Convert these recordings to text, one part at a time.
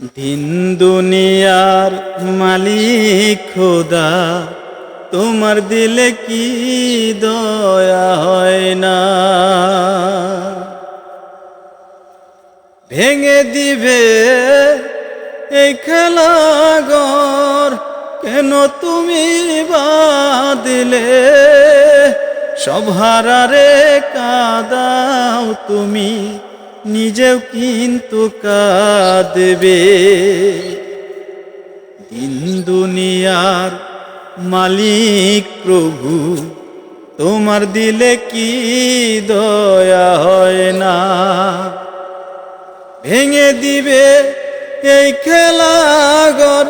দিন দুনিয়ার মালিক খোদা, তোমার দিলে কি দয়া হয় না? ভেঙে দিবে এই খেলাঘর, কেন তুমি বাদিলে সব হারারে কাদাও তুমি নিজেও কিন্তু কাঁদবে। দিন দুনিয়ার মালিক প্রভু, তোমার দিলে কি দয়া হয় না? ভেঙে দিবে এই খেলাঘর,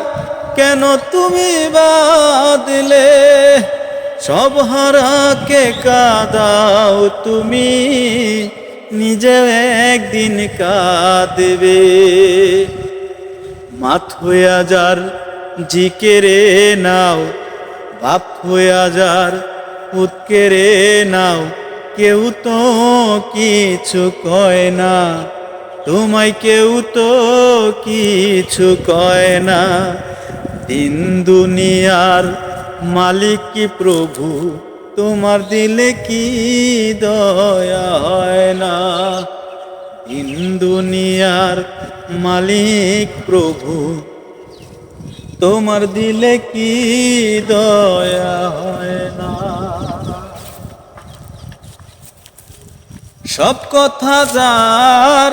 কেন তুমি বাদলে সব হারাকে কাদাও তুমি। নিজে একদিন কাঁদবে। মাথ হইয়া যার জিকেরে নাও, বাপ হইয়া যার উৎকেরে নাও। কেউ তো কিছু কয় না, তোমায় কেউ তো কিছু কয় না। দিন দুনিয়ার মালিক কি প্রভু? তোমার দিলে কি দয়া হয় না? দিন দুনিয়ার মালিক প্রভু, তোমার দিলে কি দয়া হয় না? সব কথা যার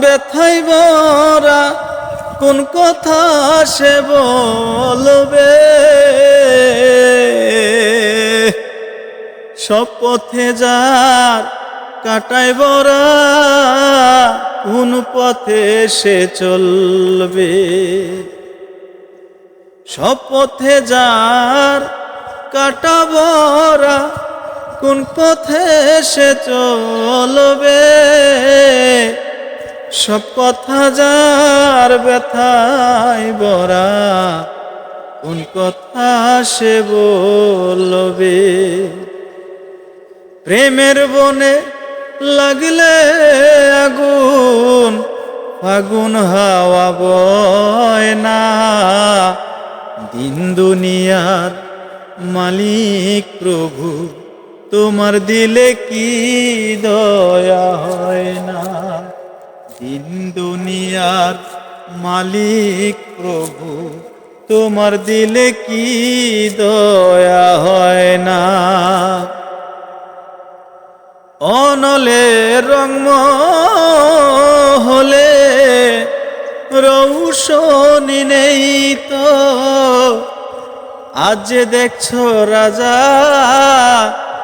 ব্যথাই বরা কোন কথা সে বলবে? সব পথে যার কাটাই বরা, কোন পথে সে চলবে? সব পথে যার কাটা বরা, কোন পথে সে চলবে? সব কথা যার ব্যথায় বরা, কোন কথা সে বলবে? প্রেমের বনে লাগলে আগুন ফাগুন হাওয়া বয় না। দিন দুনিয়ার মালিক প্রভু, তোমার দিলে কি দয়া হয় না? দিন দুনিয়ার মালিক প্রভু, তোমার দিলে কি দয়া হয় না? অনলে রঙ হলে রৌশনি নেই তো। আজ যে দেখছ রাজা,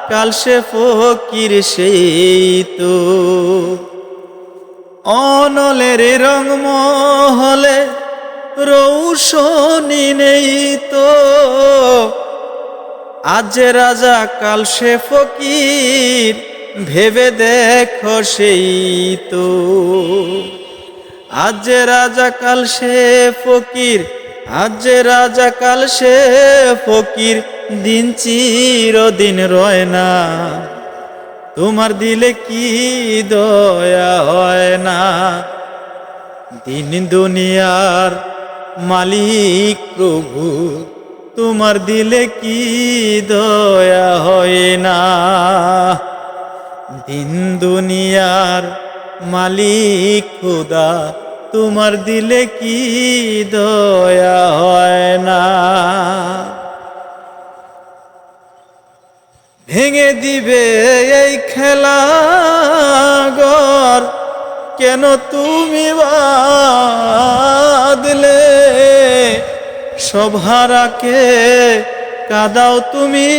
কাল সে ফকির সেই তো। অনলের রং মহলে রৌশনি নেই তো। আজ যে রাজা, কাল সে ফকির ভেবে দেখো সেই তো। আজ যে রাজা কাল সে ফকির, আজ যে রাজা কাল সে ফকির, দিন চিরদিন রয় না। তোমার দিলে কি দয়া হয় না? দিন দুনিয়ার মালিক প্রভু, তোমার দিলে কি দয়া হয় না? দিন দুনিয়ার মালিক খুদা, তোমার দিলে কি দয়া হয় না? ভেঙে দিবে এই খেলা গর কেন তুমি বাদলে সব হারাকে কাদাও তুমি,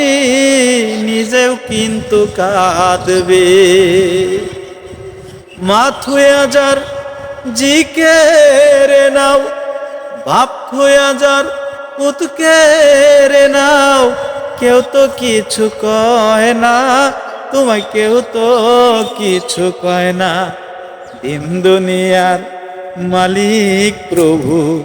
নিজেও কিন্তু কাঁদবে। মাথুয়ে যার জিকে রে নাও। বাপ হইয়া যার পুতকে রে নাও। কেউ তো কিছু কয় না, তোমায় কেউ তো কিছু কয় না। দিন দুনিয়ার মালিক প্রভু।